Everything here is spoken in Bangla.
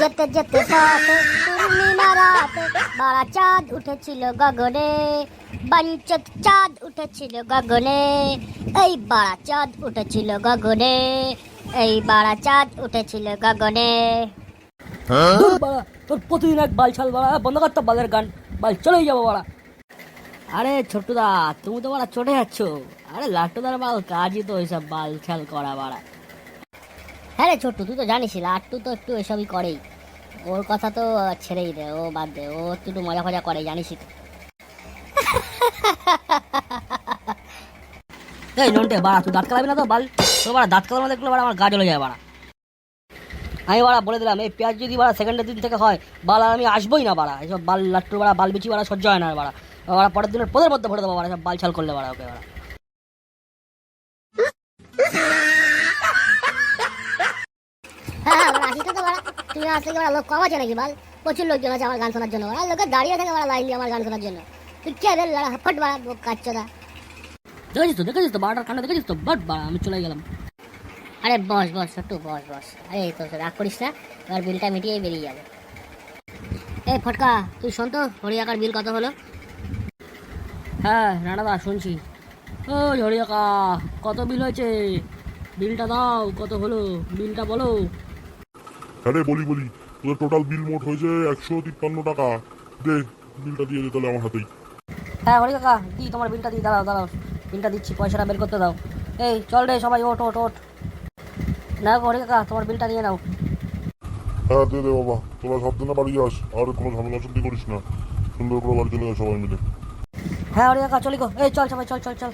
যেতে যেতে পথে পূর্ণিমা রাতে বাড়া চাঁদ উঠেছিল গগনে বাঞ্চত চাঁদ উঠেছিল গগনে এই বাড়া চাঁদ উঠেছিল গগনে এই বাড়া চাঁদ উঠেছিল গগনে। ধুর বাড়া তোর প্রতিদিন এক বাল ছাল বাড়া বন্ধ করতো বালের গান বাল চলেই যাব বাড়া। আরে ছোট্টুদা তুমি তো বাড়া চটে যাচ্ছ। আরে লাট্টুদার বাল কাজই তো ওইসব বাল ছাল করা বাড়া। হ্যাঁ রে ছোট্টু, তুই তো জানিস লাট্টু তো একটু এসবই করেই। ওর কথা তো ছেড়েই দে, ও বাদ দে, ও একটু মজা ফজা করে জানিসই তো। এই নন্টে বাড়া, তুই দাঁত কালাবি না তো, বাল। তো বাড়া দাঁত কালানো দেখলে বাড়া, আমার গা জ্বলে যায় বাড়া। আমি বাড়া বলে দিলাম, এই পেঁয়াজ যদি বাড়া সেকেন্ডের দিন থেকে হয়, বাল আর আমি আসবোই না বাড়া। এসব বাল, লাট্টু বাড়া, বাল বিচি বাড়া, সহ্য হয় না বাড়া। বাড়া পরের দিনের, পদের মধ্যে ভরে দেবো বাড়া সব বাল ছাল করলে বাড়া ওকে বাড়া। তুমি থেকে বড় লোক কম আছে নাকি বল? প্রচুর লোকজন আছে আমার গান শোনার জন্য। বড় লোকে দাঁড়িয়ে থাকে বড় লাইন দিয়ে আমার গান শোনার জন্য। তুই কে রে লড়া? ফট বড় কাচ্চোদা। দেখেছিস তো দেখেছিস তো বারোটার কান্না দেখেছিস তো? বাট বাড়া আমি চলে গেলাম। আরে বস বস ছোট্টু বস বস। আরে এই তো রাগ করিস না এবার বিলটা মিটিয়ে বেরিয়ে যাবে। এই ফটকা তুই শোন তো হরিয়াকার বিল কত হলো? হ্যাঁ রানাদা শুনছি। ও ঝড়িয়াকা কত বিল হয়েছে? বিলটা দাও কত হলো? বিলটা বলো। হ্যাঁ রে বলি বলি। তোদের টোটাল বিল মোট হয়েছে একশো তিপ্পান্ন টাকা। দে বিলটা দিয়ে দে তাহলে আমার হাতেই। হ্যাঁ হরি কাকা দি তোমার বিলটা দিই দাঁড়াও দাঁড়াও। বিলটা দিচ্ছি পয়সাটা বের করতে দাও। এই চল রে সবাই ওট ওট ওট না হরি কাকা তোমার বিলটা নিয়ে নাও। হ্যাঁ দে দে বাবা। তোরা সাবধানে বাড়ি যাস আর কোনো ঝামেলা সন্ধি করিস না। সুন্দর করে বাড়ি চলে যাস সবাই মিলে। হ্যাঁ হরি কাকা চলি গো। এই চল সবাই চল চল চল।